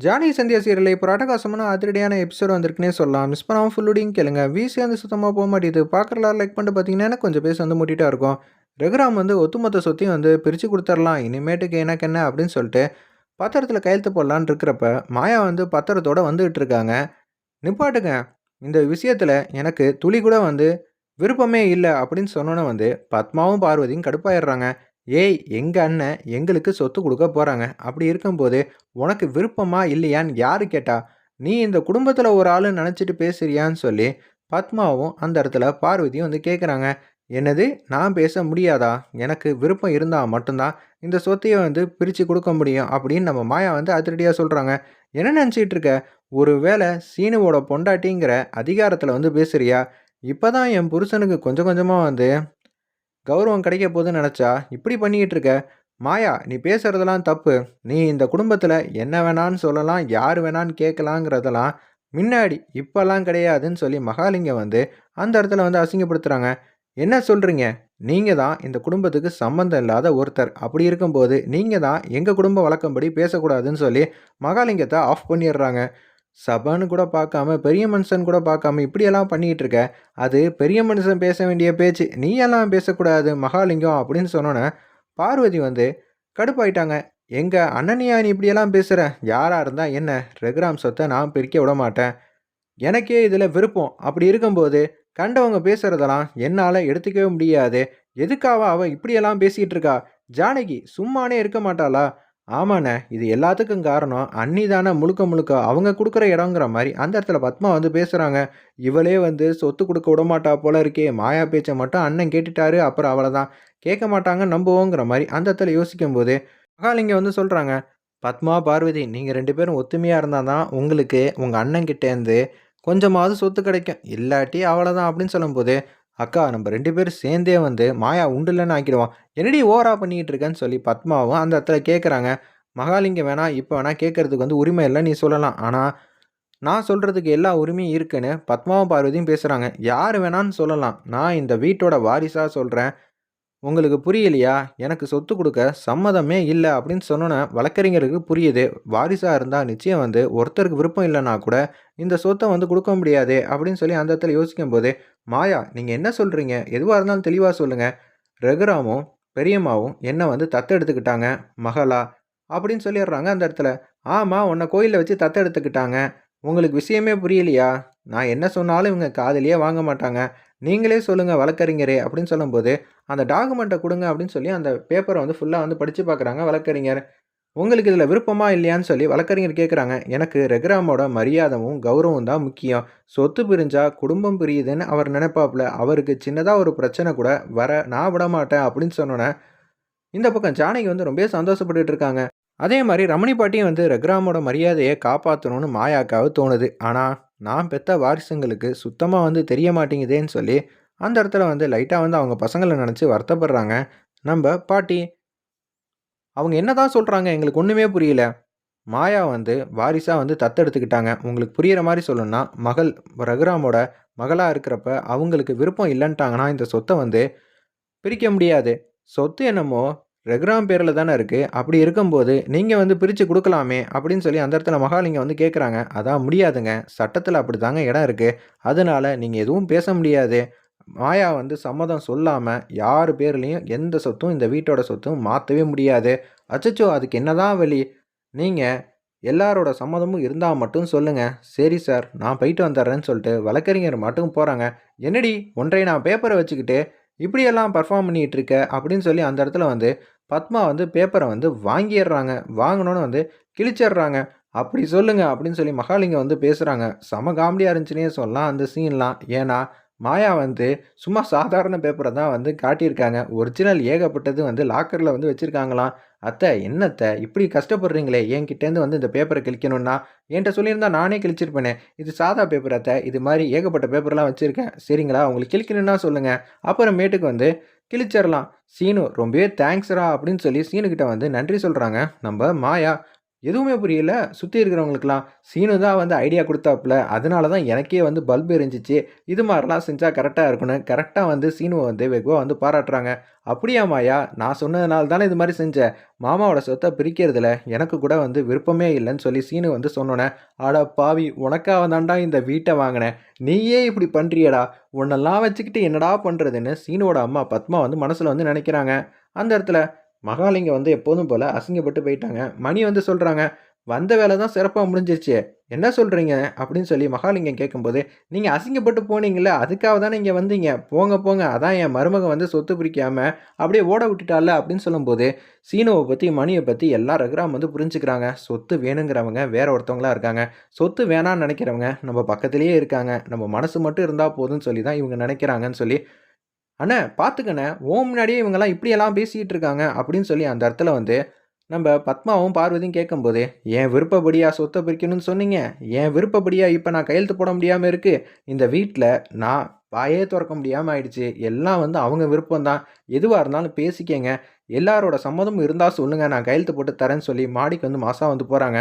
Johnny Sandhya serial இப்போ அட்டகாசமான அதிரடியான எபிசோட் வந்திருக்குன்னே சொல்லலாம். மிஸ் பண்ணாமல் ஃபுல்லுடையும் கேளுங்க. வீசி வந்து சுத்தமாக போக மாட்டேது பார்க்குறலாம் லைக் பண்ணிட்டு பார்த்தீங்கன்னா எனக்கு கொஞ்சம் பேச வந்து முட்டிட்டா இருக்கும். ரகுராம் வந்து ஒத்துமொத்த சொத்தையும் வந்து பிரித்து கொடுத்துர்லாம் இனிமேட்டுக்கு எனக்கு என்ன அப்படின்னு சொல்லிட்டு பத்திரத்தில் கையெழுத்து போடலான்னு இருக்கிறப்ப மாயா வந்து பத்திரத்தோட வந்துகிட்டு இருக்காங்க. நிப்பாட்டுங்க. இந்த விஷயத்தில் எனக்கு துளி கூட வந்து விருப்பமே இல்லை அப்படின்னு சொன்னோன்னே வந்து பத்மாவும் பார்வதியும் கடுப்பாயிடுறாங்க. ஏய் எங்கள் அண்ணன் எங்களுக்கு சொத்து கொடுக்க போகிறாங்க அப்படி இருக்கும்போது உனக்கு விருப்பமா இல்லையான்னு யார் கேட்டா நீ இந்த குடும்பத்தில் ஒரு ஆள் நினச்சிட்டு பேசுறியான்னு சொல்லி பத்மாவும் அந்த இடத்துல பார்வதியும் வந்து கேட்குறாங்க என்னது நான் பேச முடியாதா? எனக்கு விருப்பம் இருந்தால் மட்டும்தான் இந்த சொத்தையை வந்து பிரித்து கொடுக்க முடியும். அப்படின்னு நம்ம மாயா வந்து அதிரடியாக சொல்கிறாங்க என்ன நினச்சிட்டு இருக்க? ஒரு வேளை சீனுவோட பொண்டாட்டிங்கிற அதிகாரத்தில் வந்து பேசுறியா? இப்போ தான் என் புருஷனுக்கு கொஞ்சம் கொஞ்சமாக வந்து கௌரவம் கிடைக்க போகுதுன்னு நினச்சா இப்படி பண்ணிக்கிட்டு இருக்க? மாயா நீ பேசுகிறதெல்லாம் தப்பு. நீ இந்த குடும்பத்தில் என்ன வேணான்னு சொல்லலாம் யார் வேணான்னு கேட்கலாங்கிறதெல்லாம் முன்னாடி இப்போல்லாம் கிடையாதுன்னு சொல்லி மகாலிங்கம் வந்து அந்த இடத்துல வந்து அசிங்கப்படுத்துகிறாங்க என்ன சொல்கிறீங்க நீங்கள் தான் இந்த குடும்பத்துக்கு சம்மந்தம் இல்லாத ஒருத்தர். அப்படி இருக்கும்போது நீங்கள் தான் எங்கள் குடும்ப வழக்கம்படி பேசக்கூடாதுன்னு சொல்லி மகாலிங்கத்தை ஆஃப் பண்ணிடுறாங்க. சபன்னு கூட பார்க்காம பெரிய மனுஷன் கூட பார்க்காம இப்படியெல்லாம் பண்ணிக்கிட்டு இருக்க அது பெரிய மனுஷன் பேச வேண்டிய பேச்சு. நீ எல்லாம் பேசக்கூடாது மகாலிங்கம் அப்படின்னு சொன்னோன்னே பார்வதி வந்து கடுப்பாயிட்டாங்க. எங்கள் அண்ணனியா நீ இப்படியெல்லாம் பேசுகிற யாராக இருந்தால் என்ன? ரெகுராம் சொத்தை நான் பிரிக்க விட மாட்டேன். எனக்கே இதில் விருப்பம். அப்படி இருக்கும்போது கண்டவங்க பேசுகிறதெல்லாம் என்னால் எடுத்துக்கவே முடியாது. எதுக்காக அவள் இப்படியெல்லாம் பேசிகிட்டு இருக்கா ஜானகி சும்மானே இருக்க மாட்டாளா? ஆமாண்ணே இது எல்லாத்துக்கும் காரணம் அன்னி தானே முழுக்க முழுக்க அவங்க கொடுக்குற இடங்கிற மாதிரி. அந்த இடத்துல பத்மா வந்து பேசுகிறாங்க இவளே வந்து சொத்து கொடுக்க விட மாட்டா போல இருக்கே மாயா பேச்சை மட்டும் அண்ணன் கேட்டுட்டாரு அப்புறம் அவளை தான் கேட்க மாட்டாங்க நம்புவோங்கிற மாதிரி. அந்த இடத்துல யோசிக்கும் போது மகாலிங்க வந்து சொல்கிறாங்க பத்மா பார்வதி நீங்கள் ரெண்டு பேரும் ஒத்துமையாக இருந்தால் தான் உங்களுக்கு உங்கள் அண்ணன் கிட்டேருந்து கொஞ்சமாவது சொத்து கிடைக்கும். இல்லாட்டி அவ்வளோதான் அப்படின்னு சொல்லும்போது அக்கா நம்ம ரெண்டு பேரும் சேர்ந்தே வந்து மாயா உண்டுலன்னு ஆக்கிடுவோம் என்னடி ஓவரா பண்ணிக்கிட்டு இருக்கேன்னு சொல்லி பத்மாவும் அந்த இடத்துல கேட்குறாங்க மகாலிங்கம் வேணா இப்போ வேணா கேட்கறதுக்கு வந்து உரிமை இல்லை நீ சொல்லலாம். ஆனால் நான் சொல்கிறதுக்கு எல்லா உரிமையும் இருக்குன்னு பத்மாவும் பார்வதியும் பேசுகிறாங்க யார் வேணான்னு சொல்லலாம். நான் இந்த வீட்டோட வாரிசாக சொல்கிறேன் உங்களுக்கு புரியலையா? எனக்கு சொத்து கொடுக்க சம்மதமே இல்லை அப்படின்னு சொன்னோன்னே வழக்கறிஞருக்கு புரியுது. வாரிசாக இருந்தால் நிச்சயம் வந்து ஒருத்தருக்கு விருப்பம் இல்லைன்னா கூட இந்த சொத்தை வந்து கொடுக்க முடியாது அப்படின்னு சொல்லி அந்த இடத்துல யோசிக்கும் போது மாயா நீங்கள் என்ன சொல்கிறீங்க எதுவாக இருந்தாலும் தெளிவாக சொல்லுங்கள் ரகுராமும் பெரியம்மாவும் என்னை வந்து தத்தெடுத்துக்கிட்டாங்க மகளா? அப்படின்னு சொல்லிடுறாங்க அந்த இடத்துல. ஆமாம் உன்னை கோயிலில் வச்சு தத்தெடுத்துக்கிட்டாங்க உங்களுக்கு விஷயமே புரியலையா? நான் என்ன சொன்னாலும் இவங்க காதலியே வாங்க மாட்டாங்க. நீங்களே சொல்லுங்கள் வழக்கறிஞரே அப்படின்னு சொல்லும்போது அந்த டாக்குமெண்ட்டை கொடுங்க அப்படின்னு சொல்லி அந்த பேப்பரை வந்து ஃபுல்லாக வந்து படித்து பார்க்குறாங்க வழக்கறிஞர். உங்களுக்கு இதில் விருப்பமா இல்லையான்னு சொல்லி வழக்கறிஞர் கேட்குறாங்க எனக்கு ரெகுராமோட மரியாதமும் கௌரவம் தான் முக்கியம். சொத்து பிரிஞ்சா குடும்பம் பிரியுதுன்னு அவர் நினைப்பாப்புல அவருக்கு சின்னதாக ஒரு பிரச்சனை கூட வர நான் விட மாட்டேன் அப்படின்னு சொன்னோன்னே இந்த பக்கம் ஜானகி வந்து ரொம்ப சந்தோஷப்பட்டுட்டு இருக்காங்க. அதே மாதிரி ரமணி பாட்டியும் வந்து ரெக்ராமோட மரியாதையை காப்பாற்றணும்னு மாயாக்காவை தோணுது. ஆனால் நான் பெத்த வாரிசுங்களுக்கு சுத்தமாக வந்து தெரிய மாட்டேங்குதேன்னு சொல்லி அந்த இடத்துல வந்து லைட்டாக வந்து அவங்க பசங்களை நினச்சி வருத்தப்படுறாங்க. நம்ம பாட்டி அவங்க என்ன தான் சொல்கிறாங்க எங்களுக்கு ஒன்றுமே புரியல. மாயா வந்து வாரிசாக வந்து தத்தெடுத்துக்கிட்டாங்க. உங்களுக்கு புரிகிற மாதிரி சொல்லணும்னா மகள் ரகுராமோட மகளாக இருக்கிறப்ப அவங்களுக்கு விருப்பம் இல்லைன்ட்டாங்கன்னா இந்த சொத்தை வந்து பிரிக்க முடியாது. சொத்து என்னமோ ரெகுராம் பேரில் தானே இருக்குது அப்படி இருக்கும்போது நீங்கள் வந்து பிரித்து கொடுக்கலாமே அப்படின்னு சொல்லி அந்த இடத்துல மகாலிங்கம் வந்து கேட்குறாங்க அதான் முடியாதுங்க. சட்டத்தில் அப்படி தாங்க இடம் இருக்குது அதனால் நீங்கள் எதுவும் பேச முடியாது. மாயா வந்து சம்மதம் சொல்லாமல் யார் பேர்லேயும் எந்த சொத்தும் இந்த வீட்டோட சொத்தும் மாற்றவே முடியாது. அச்சச்சோ அதுக்கு என்னதான் வழி? நீங்கள் எல்லாரோட சம்மதமும் இருந்தால் மட்டும் சொல்லுங்கள் சரி சார் நான் போயிட்டு வந்துடுறேன்னு சொல்லிட்டு வழக்கறிஞர் மட்டும் போகிறாங்க என்னடி ஒன்றை நான் பேப்பரை வச்சுக்கிட்டு இப்படியெல்லாம் பர்ஃபார்ம் பண்ணிகிட்டு இருக்க அப்படின்னு சொல்லி அந்த இடத்துல வந்து பத்மா வந்து பேப்பரை வந்து வாங்கிடுறாங்க வாங்கினோன்னு வந்து கிழிச்சிடுறாங்க அப்படி சொல்லுங்க அப்படின்னு சொல்லி மகாலிங்கம் வந்து பேசுகிறாங்க செம காமெடியாக இருந்துச்சுன்னே சொல்லலாம் அந்த சீன்லாம் ஏன்னா மாயா வந்து சும்மா சாதாரண பேப்பரை தான் வந்து காட்டியிருக்காங்க. ஒரிஜினல் ஏகப்பட்டது வந்து லாக்கரில் வந்து வச்சுருக்காங்களாம். அத்தை என்னத்தை இப்படி கஷ்டப்படுறீங்களே. என்கிட்டேருந்து வந்து இந்த பேப்பரை கிழிக்கணும்னா? என்கிட்ட சொல்லியிருந்தா நானே கிழிச்சிருப்பேனே. இது சாதா பேப்பர் அத்தை. இது மாதிரி ஏகப்பட்ட பேப்பர்லாம் வச்சுருக்கேன். சரிங்களா? உங்களுக்கு கிழிக்கணும்னா சொல்லுங்கள் அப்புறமேட்டுக்கு வந்து கிழிச்சிடலாம் சீனு ரொம்பவே தேங்க்ஸ்ரா அப்படின்னு சொல்லி சீனுக்கிட்ட வந்து நன்றி சொல்கிறாங்க நம்ம மாயா எதுவுமே புரியல. சுற்றி இருக்கிறவங்களுக்குலாம் சீனு தான் வந்து ஐடியா கொடுத்தாப்புல. அதனால தான் எனக்கே வந்து பல்பு எரிஞ்சிச்சு. இது மாதிரிலாம் செஞ்சால் கரெக்டாக இருக்கணும் கரெக்டாக வந்து சீனுவை வந்து வெகுவாக வந்து பாராட்டுறாங்க. அப்படியா மாயா நான் சொன்னதுனால தானே இது மாதிரி செஞ்சேன் மாமாவோட சொத்தை பிரிக்கிறதுல எனக்கு கூட வந்து விருப்பமே இல்லைன்னு சொல்லி சீனு வந்து சொன்னோன்னே ஆடா பாவி உனக்காக தான்டா இந்த வீட்டை வாங்கினேன். நீயே இப்படி பண்ணுறியடா உன்னெல்லாம் வச்சுக்கிட்டு என்னடா பண்ணுறதுன்னு சீனுவோட அம்மா பத்மா வந்து மனசில் வந்து நினைக்கிறாங்க. அந்த இடத்துல மகாலிங்கம் வந்து எப்போதும் போல் அசிங்கப்பட்டு போயிட்டாங்க. மணி வந்து சொல்கிறாங்க வந்த வேலை தான் சிறப்பாக முடிஞ்சிருச்சு. என்ன சொல்கிறீங்க அப்படின்னு சொல்லி மகாலிங்கம் கேட்கும்போது நீங்கள் அசிங்கப்பட்டு போனீங்களே அதுக்காக தானே இங்கே வந்தீங்க. போங்க போங்க. அதான் என் மருமகன் வந்து சொத்து பிரிக்காமல் அப்படியே ஓட விட்டுட்டால அப்படின்னு சொல்லும்போது சீனுவை பற்றி மணியை பற்றி எல்லா ரகுராம் வந்து புரிஞ்சுக்கிறாங்க. சொத்து வேணுங்கிறவங்க வேற ஒருத்தவங்களா இருக்காங்க. சொத்து வேணான்னு நினைக்கிறவங்க நம்ம பக்கத்துலேயே இருக்காங்க. நம்ம மனசு மட்டும் இருந்தால் போதும்னு சொல்லி தான் இவங்க நினைக்கிறாங்கன்னு சொல்லி அண்ணே பார்த்துக்கண்ணே ஓ முன்னாடியே இவங்கெல்லாம் இப்படியெல்லாம் பேசிக்கிட்டு இருக்காங்க அப்படின்னு சொல்லி அந்த இடத்துல வந்து நம்ம பத்மாவும் பார்வதியும் கேட்கும்போது என் விருப்பப்படியாக சொத்தை பிரிக்கணும்னு சொன்னீங்க? என் விருப்பப்படியாக இப்போ நான் கையெழுத்து போட முடியாமல் இருக்குது இந்த வீட்டில் நான் வாயே திறக்க முடியாமல் ஆயிடுச்சு. எல்லாம் வந்து அவங்க விருப்பம் தான். எதுவாக இருந்தாலும் பேசிக்கங்க. எல்லாரோட சம்மதமும் இருந்தால் சொல்லுங்கள் நான் கையெழுத்து போட்டு தரேன்னு சொல்லி மாடிக்கு வந்து மாதம் வந்து போகிறாங்க